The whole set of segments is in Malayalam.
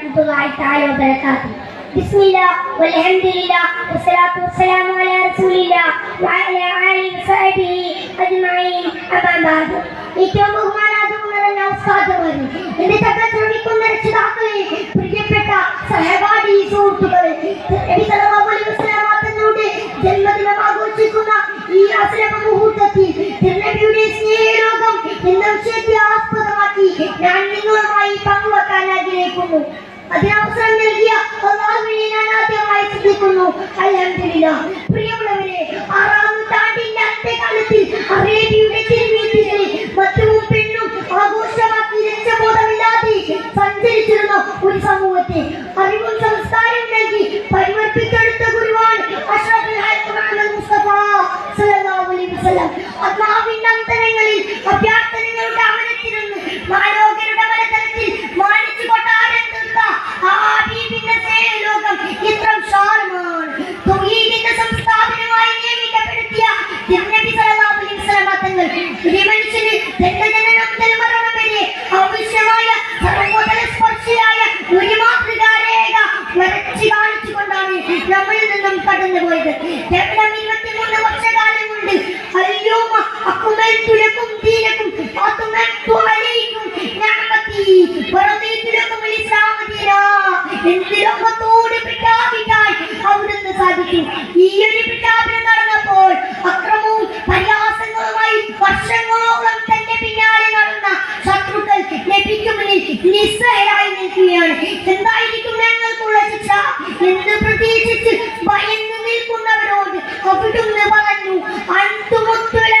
ورحمة الله تعالى وبركاته بسم الله والحمد لله والصلاة والسلام على رسول الله وعلى آله وصحبه أجمعين أما بعد ഏറ്റവും ബഹുമാനാദമുള്ള ഉസ്താദുമാരെ എന്റെ തക്ക ശ്രമിക്കുന്ന രക്ഷിതാക്കളെ പ്രിയപ്പെട്ട സഹപാഠി സുഹൃത്തുക്കളെ നബി സല്ലല്ലാഹു അലൈഹി വസല്ലം തങ്ങളുടെ ജന്മദിനം ആഘോഷിക്കുന്ന ഈ അസുലഭ മുഹൂർത്തത്തിൽ തിരുനബിയുടെ സ്നേഹലോകം എന്ന വിഷയത്തെ ആസ്പദമാക്കി ഞാൻ നിങ്ങളുമായി പങ്കുവെക്കാൻ ആഗ്രഹിക്കുന്നു അതിനവസരം നൽകിയ അള്ളാഹുവിനെ ഞാൻ ആദ്യമായി ശ്രദ്ധിക്കുന്നു. അൽഹംദുലില്ലാ പ്രിയമുള്ളവരെ ആറാം നൂറ്റാണ്ടിന്റെ അന്ത്യകാലത്തിൽ അറേബ്യയുടെ തിരുവീതികളിൽ മദ്യവും പെണ്ണും ആഘോഷമാക്കി രക്ഷബോധമില്ലാതെ സഞ്ചരിച്ചിരുന്ന ഒരു സമൂഹത്തെ അറിവും സംസ്കാരവും നൽകി പരിവർത്തിച്ചെടുത്ത ഗുരുവാൻ അള്ളാഹുവിന്റെ അന്തരങ്ങളിൽ അഭ്യർത്ഥനകളുടെ അമരത്തിരുന്ന് മാലോകരുടെ നമ്മളിൽ നിന്നും കടന്നുപോയത് കേവലം ഇരുപത്തിമൂന്ന് വർഷകാലം കൊണ്ട് അയ്യോ അക്കുമൽതു തീരക്കും എന്ന് ലോകത്തോട് പ്രഖ്യാപിക്കാൻ അവിടുന്ന് സാധിച്ചു. ഈ ഒരു പ്രഖ്യാപനം നടന്നപ്പോൾ അക്രമവും പരിഹാസങ്ങളുമായി വർഷങ്ങളോളം തന്റെ പിന്നാലെ നടന്ന ശത്രുക്കൾ നബിക്ക് മുന്നിൽ നിസ്സഹരായി നിൽക്കുകയാണ്. എന്തായിരിക്കും എന്ന് പ്രതീക്ഷിച്ച് ഭയന്നു നിൽക്കുന്നവരോട് അവിടുന്ന് പറഞ്ഞു അന്തുമുത്തുലങ്ങൾ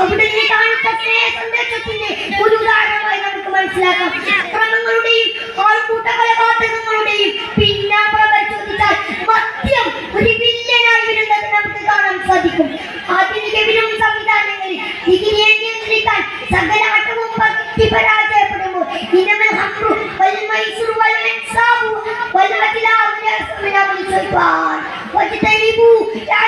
അവിടുന്ന് സ്നേഹ സന്ദേശത്തിന്റെ ഒരു ഉദാഹരണമായി നമുക്ക് മനസ്സിലാക്കാം. അക്രമങ്ങളുടെയും ആൾക്കൂട്ട കൊലപാതകങ്ങളുടെയും പിന്നാമ്പുറം പരിശോധിച്ചാൽ ഒരു വില്ലനായി വരുന്നത് നമുക്ക് കാണാൻ സാധിക്കും. ആധുനിക വിരും സംവിധാനങ്ങളിൽ ഇതിനെ നിയന്ത്രിക്കാൻ സകലാട്ടവും ഭക്തി പരാജയപ്പെടുമ്പോൾ ഇനമൽ ഹംറു വൽ മൈസൂർ വൽ അൻസാബു വൽ വജ്തനിബു ലഅല്ലക്കും തുഫ്ലിഹൂൻ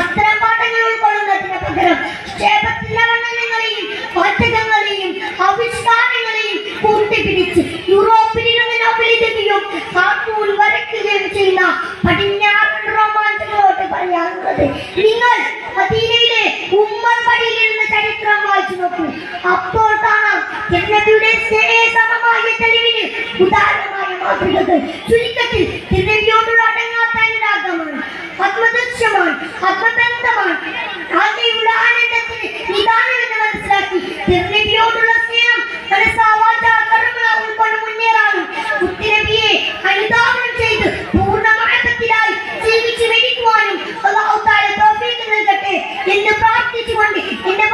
അത്തരം പാഠങ്ങൾ ഉൾക്കൊള്ളുന്നതിന് പകരം ക്ഷേമത്തിലെ വർണനങ്ങളെയും പടിഞ്ഞാറൻ റൊമാൻസുകളോട്ട് പറയാറുള്ളത്. നിങ്ങൾ മദീനയിലെ ഉമ്മർ പടിയിലിരുന്ന ചരിത്രം വായിച്ചു നോക്കൂ. അപ്പോൾ കാണാം തിരുനബിയുടെ സ്നേഹസമമായ തെളിവിന് ഉദാഹരണമായ മാതൃകകൾ. ചുരുക്കത്തിൽ തിരുനബിയോടുള്ള അടങ്ങാത്ത അനുരാഗമാണ് ആത്മദൃശ്യമാണ് ആത്മബന്ധമാണ് ആകെയുള്ള ആനന്ദത്തിന് നിദാനമെന്ന് മനസ്സിലാക്കി തിരുനബിയോടുള്ള You know.